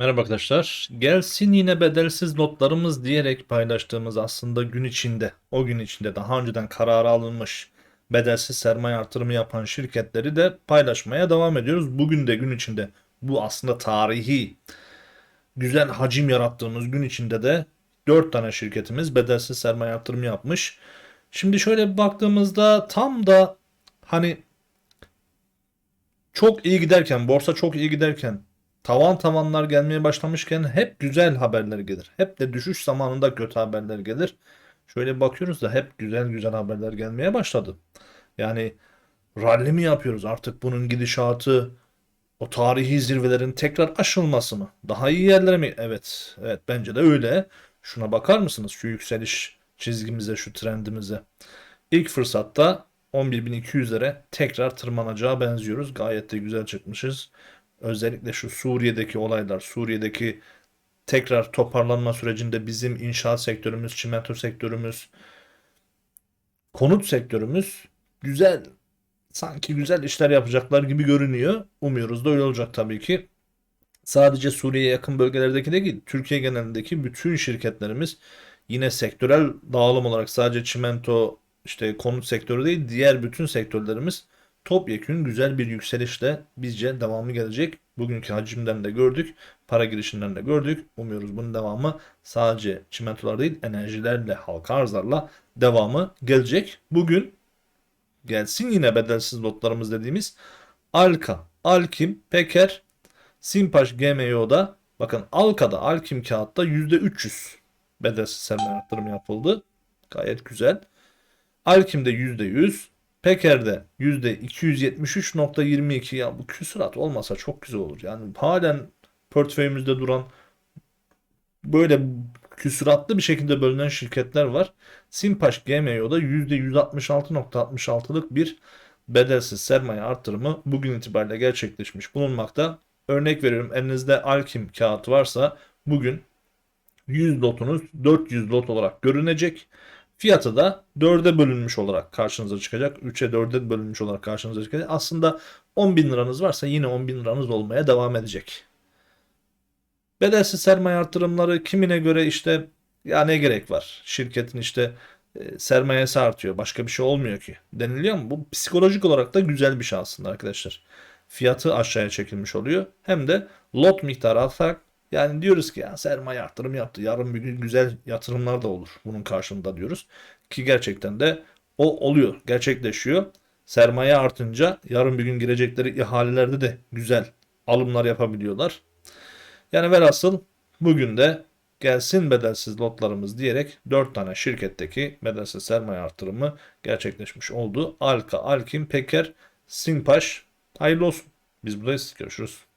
Merhaba arkadaşlar. Gelsin yine bedelsiz notlarımız diyerek paylaştığımız aslında gün içinde, o gün içinde daha önceden kararı alınmış bedelsiz sermaye artırımı yapan şirketleri de paylaşmaya devam ediyoruz. Bugün de gün içinde bu aslında tarihi güzel hacim yarattığımız gün içinde de 4 tane şirketimiz bedelsiz sermaye artırımı yapmış. Şimdi şöyle bir baktığımızda tam da hani çok iyi giderken, borsa çok iyi giderken, tavan tavanlar gelmeye başlamışken hep güzel haberler gelir. Hep de düşüş zamanında kötü haberler gelir. Şöyle bakıyoruz da hep güzel güzel haberler gelmeye başladı. Yani rally mi yapıyoruz artık bunun gidişatı, o tarihi zirvelerin tekrar aşılması mı? Daha iyi yerlere mi? Evet, evet bence de öyle. Şuna bakar mısınız? Şu yükseliş çizgimize, şu trendimize. İlk fırsatta 11.200'lere tekrar tırmanacağı benziyoruz. Gayet de güzel çıkmışız. Özellikle şu Suriye'deki olaylar, Suriye'deki tekrar toparlanma sürecinde bizim inşaat sektörümüz, çimento sektörümüz, konut sektörümüz güzel, sanki güzel işler yapacaklar gibi görünüyor. Umuyoruz da öyle olacak tabii ki. Sadece Suriye'ye yakın bölgelerdeki değil, Türkiye genelindeki bütün şirketlerimiz yine sektörel dağılım olarak sadece çimento, işte konut sektörü değil, diğer bütün sektörlerimiz topyekün güzel bir yükselişle bizce devamı gelecek. Bugünkü hacimden de gördük, para girişinden de gördük. Umuyoruz bunun devamı sadece çimentolar değil, enerjilerle, halka arzlarla devamı gelecek. Bugün gelsin yine bedelsiz notlarımız dediğimiz Alka, Alkim, Peker, Simpaş GMO'da bakın Alka'da Alkim kağıtta %300 bedelsiz sermaye arttırımı yapıldı. Gayet güzel. Alkim'de %100, Peker'de %273.22 ya bu küsurat olmasa çok güzel olur. Yani halen portföyümüzde duran böyle küsuratlı bir şekilde bölünen şirketler var. Simpaş GMO'da %166.66'lık bir bedelsiz sermaye artırımı bugün itibariyle gerçekleşmiş bulunmakta. Örnek veriyorum elinizde Alkim kağıt varsa bugün 100 lotunuz 400 lot olarak görünecek. Fiyatı da 4'e bölünmüş olarak karşınıza çıkacak. 3'e 4'e bölünmüş olarak karşınıza çıkacak. Aslında 10 bin liranız varsa yine 10 bin liranız olmaya devam edecek. Bedelsiz sermaye artırımları kimine göre işte ya ne gerek var? Şirketin işte e, sermayesi artıyor. Başka bir şey olmuyor ki. Deniliyor mu? Bu psikolojik olarak da güzel bir şey aslında arkadaşlar. Fiyatı aşağıya çekilmiş oluyor. Hem de lot miktarı artarak yani diyoruz ki ya sermaye artırım yaptı. Yarın bir gün güzel yatırımlar da olur bunun karşılığında diyoruz. Ki gerçekten de o oluyor. Gerçekleşiyor. Sermaye artınca yarın bir gün girecekleri ihalelerde de güzel alımlar yapabiliyorlar. Yani velhasıl bugün de gelsin bedelsiz lotlarımız diyerek 4 tane şirketteki bedelsiz sermaye artırımı gerçekleşmiş oldu. Alka, Alkim, Peker, Simpaş hayırlı olsun. Biz buradayız. Görüşürüz.